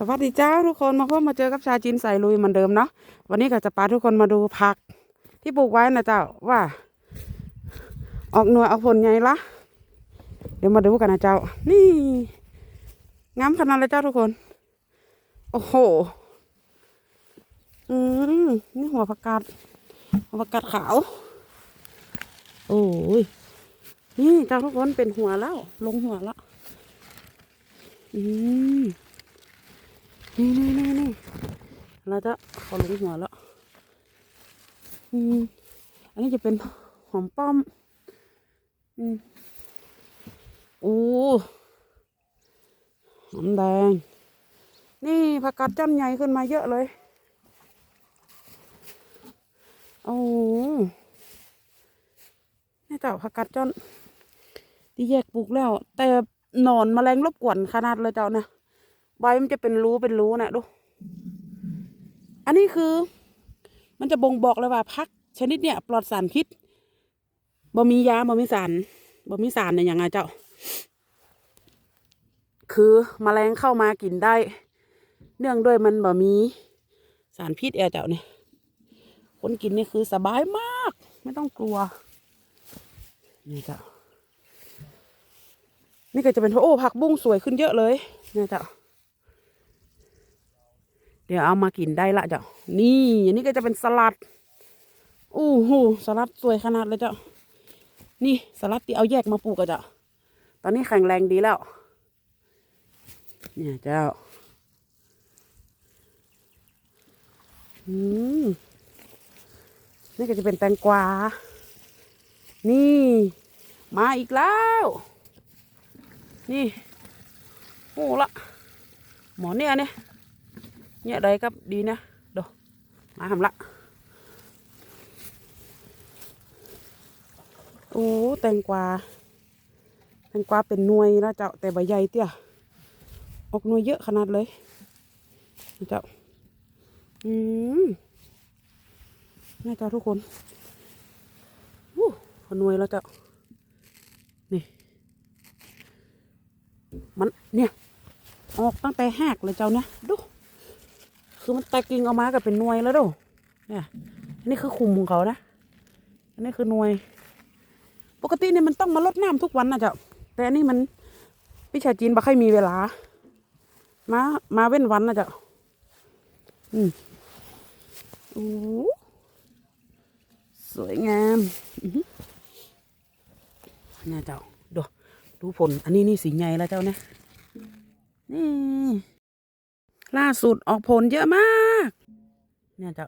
สวัสดีเจ้าทุกคนมาพบมาเจอกับชาจินใส่ลุยเหมือนเดิมเนาะวันนี้ก็จะพาทุกคนมาดูผัก ที่ปลูกไว้นะเจ้าว่า ออกหน่วยออกผลไงละเดี๋ยวมาดูกันนะเจ้า นี่งามขนาดเลยเจ้าทุกคน โอ้โหอืมนี่หัวผักกาดหัวผักกาดขาว โอ้ยนี่เจ้าทุกคนเป็นหัวแล้ว ลงหัวแล้วอืม นี่นี่นี่นี่เราจะขอลงหัวแล้วอืมอันนี้จะเป็นหอมป้อม อืมโอ้หอมแดง นี่ผักกาดจ้ำใหญ่ขึ้นมาเยอะเลย โอ้นี่เจ้าผักกาดจ้อนที่แยกปลูกแล้ว แต่หนอนแมลงรบกวนขนาดเลยเจ้านะ ใบมันจะเป็นรูเป็นรูนะดู อันนี้คือ มันจะบ่งบอกเลยว่าพักชนิดเนี้ยปลอดสารพิษบ่มียาบ่มีสารบ่มีสารเนี่ยยังไงเจ้า คือมแมลงเข้ามากินได้ เนื่องด้วยมันบ่มีสารพิษแอร์เจ้าเนี่ยคนกินนี่คือสบายมาก ไม่ต้องกลัว นี่เจ้า นี่ก็จะเป็นโอ้ผักบุ้งสวยขึ้นเยอะเลยเนี่ยเจ้า เดี๋ยวเอามากินได้ละเจ้า นี่อันนี้ก็จะเป็นสลัดอู้หูสลัดสวยขนาดเลยเจ้า นี่สลัดที่เอาแยกมาปลูกอะเจ้า ตอนนี้แข็งแรงดีแล้ว เนี่ยเจ้า อืมนี่ก็จะเป็นแตงกวา นี่ มาอีกแล้ว นี่ โอ้ละ หมอเนี่ยเนี่ย เนี่ย đây cấp đi nè đồ má hầm lạ โอ้แตงกวาแตงกวาเป็นหน่วยแล้วเจ้าแต่ใบใหญ่เตี้ยออกหน่วยเยอะขนาดเลยเจ้าอืมนี่เจ้าทุกคนอู้พอหน่วยแล้วเจ้านี่มันเนี่ยออกตั้งแต่แหกเลยเจ้าเนี่ยดู คือมันแตกกิ่งออกมากับเป็นหน่วยแล้วดูเนี่ย อันนี้คือคุมของเขานะ อันนี้คือหน่วย ปกติเนี่ยมันต้องมาลดน้ำทุกวันนะเจ้าแต่อันนี้มันพิชาจีนบ่ค่อยมีเวลา มามาเว้นวันนะเจ้าอืมโอ้สวยงามอือเนี่ยเจ้าดูดูผล อันนี้นี่สีใหญ่แล้วเจ้าเนี่ยนี่ ล่าสุดออกผลเยอะมาก เนี่ยเจ้า